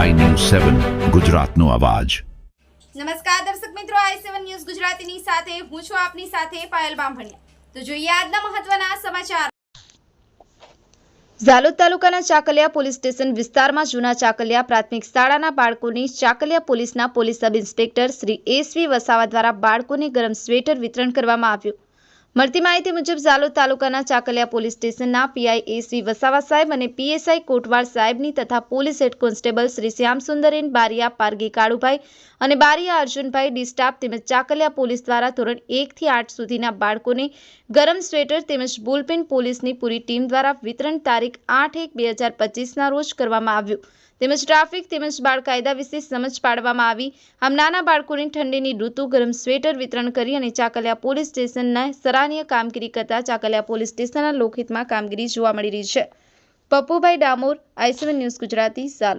સેવન, ગુજરાતનો અવાજ. નમસ્કાર દર્શક મિત્રો, આઈ સેવન ન્યૂઝ ગુજરાતીની સાથે હું છું આપની સાથે પાયલ બામભણિયા. તો જોઈએ આજના મહત્વના સમાચાર. ઝાલોદ તાલુકાના ચાકલિયા પોલીસ સ્ટેશન વિસ્તારમાં જૂના ચાકલિયા પ્રાથમિક શાળાના બાળકોની ચાકલિયા પોલીસના police sub inspector Shri SV Vasava દ્વારા બાળકોને ગરમ સ્વેટર વિતરણ કરવામાં આવ્યું. મળતી માહિતી મુજબ ઝાલોદ તાલુકાના ચાકલિયા પોલીસ સ્ટેશનના પીઆઈ એસવી વસાવા સાહેબ અને પીએસઆઈ કોટવાડ સાહેબની તથા પોલીસ હેડ કોન્સ્ટેબલ શ્રી શ્યામસુંદરેન બારિયા પારગી કાળુભાઈ અને બારિયા અર્જુનભાઈ ડિસ્ટાફ તેમજ ચાકલિયા પોલીસ દ્વારા ધોરણ એકથી આઠ સુધીના બાળકોને ગરમ સ્વેટર તેમજ બુલપેન પોલીસની પૂરી ટીમ દ્વારા વિતરણ તારીખ આઠ એક બે હજાર પચીસના રોજ કરવામાં આવ્યું. તેમજ ટ્રાફિક તેમજ બાળ કાયદા વિશે સમજ પાડવામાં આવી. આમ નાના બાળકોની ઠંડીની ઋતુ, ગરમ સ્વેટર વિતરણ કરી અને ચાકલિયા પોલીસ સ્ટેશનના સરાહનીય કામગીરી કરતા ચાકલિયા પોલીસ સ્ટેશનના લોકહિતમાં કામગીરી જોવા મળી રહી છે. Pappubhai Damor I C one news Gujarati Jhalod